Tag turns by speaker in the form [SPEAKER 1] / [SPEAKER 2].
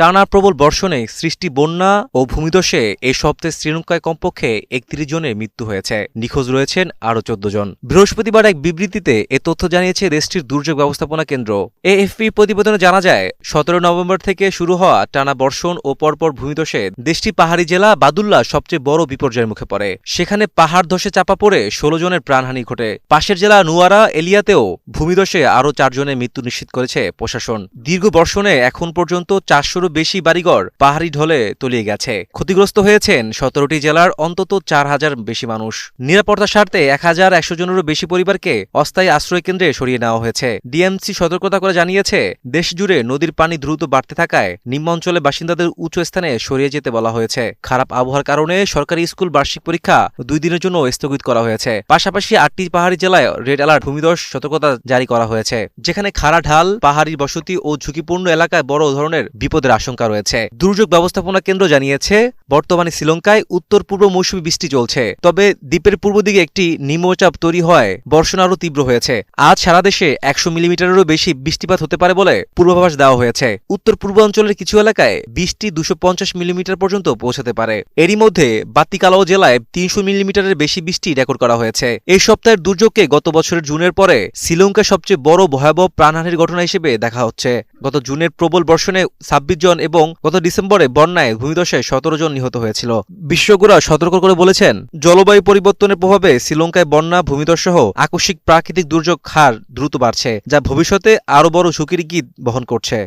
[SPEAKER 1] টানা প্রবল বর্ষণে সৃষ্টি বন্যা ও ভূমিধসে এই সপ্তাহে শ্রীলঙ্কায় কমপক্ষে একত্রিশ জনের মৃত্যু হয়েছে। নিখোঁজ রয়েছেন আরও চোদ্দ জন। বৃহস্পতিবার এক বিবৃতিতে এ তথ্য জানিয়েছে দেশটির দুর্যোগ ব্যবস্থাপনা কেন্দ্র। এএফপি প্রতিবেদনে জানা যায়, সতেরো নভেম্বর থেকে শুরু হওয়া টানা বর্ষণ ও পরপর ভূমিধসে দেশটি পাহাড়ি জেলা বাদুল্লা সবচেয়ে বড় বিপর্যয়ের মুখে পড়ে। সেখানে পাহাড় ধসে চাপা পড়ে ষোলো জনের প্রাণহানি ঘটে। পাশের জেলা নুয়ারা এলিয়াতেও ভূমিধসে আরও চারজনের মৃত্যু নিশ্চিত করেছে প্রশাসন। দীর্ঘ বর্ষণে এখন পর্যন্ত চারশোরও বেশি বাড়িঘর পাহাড়ি ঢলে তলিয়ে গেছে। ক্ষতিগ্রস্ত হয়েছেন সতেরোটি জেলার অন্তত চার হাজার বেশি মানুষ। নিরাপত্তার স্বার্থে এক হাজার একশো জনেরও বেশি পরিবারকে অস্থায়ী আশ্রয় কেন্দ্রে সরিয়ে নেওয়া হয়েছে। ডিএমসি সতর্কতা করে জানিয়েছে দেশ জুড়ে নদীর পানি দ্রুত বাড়তে থাকায় নিম্নাঞ্চলে বাসিন্দাদের উঁচু স্থানে সরিয়ে যেতে বলা হয়েছে। খারাপ আবহাওয়ার কারণে সরকারি স্কুল বার্ষিক পরীক্ষা দুই দিনের জন্য স্থগিত করা হয়েছে। পাশাপাশি আটটি পাহাড়ি জেলায় রেড অ্যালার্ট ভূমিধস সতর্কতা জারি করা হয়েছে, যেখানে খাড়া ঢাল, পাহাড়ি বসতি ও ঝুঁকিপূর্ণ এলাকায় বড় ধরনের বিপদের আশঙ্কা রয়েছে। দুর্যোগ ব্যবস্থাপনা কেন্দ্র জানিয়েছে, বর্তমানে শ্রীলঙ্কায় উত্তর পূর্ব মৌসুমী বৃষ্টি চলছে। তবে দ্বীপের পূর্ব দিকে একটি নিম্নচাপ তৈরি হয় বর্ষণ আরও তীব্র হয়েছে। আজ সারা দেশে একশো মিলিমিটারেরও বেশি বৃষ্টিপাত হতে পারে বলে পূর্বাভাস দেওয়া হয়েছে। উত্তর পূর্বাঞ্চলের কিছু এলাকায় বৃষ্টি দুশো মিলিমিটার পর্যন্ত পৌঁছাতে পারে। এরই মধ্যে বাতিকালাও জেলায় তিনশো মিলিমিটারের বেশি বৃষ্টি রেকর্ড করা হয়েছে। এই সপ্তাহের দুর্যোগকে গত বছরের জুনের পরে শ্রীলঙ্কার সবচেয়ে বড় ভয়াবহ প্রাণহানির ঘটনা হিসেবে দেখা হচ্ছে। গত জুনের প্রবল বর্ষণে ছাব্বিশ জন এবং গত ডিসেম্বরে বন্যায় ভূমিধসে সতেরো জন নিহত হয়েছিল। বিশেষজ্ঞরা সতর্ক করে বলেছেন, জলবায়ু পরিবর্তনের প্রভাবে শ্রীলঙ্কায় বন্যা ভূমিধস সহ আকস্মিক প্রাকৃতিক দুর্যোগ হার দ্রুত বাড়ছে, যা ভবিষ্যতে আরও বড় ঝুঁকির গীত বহন করছে।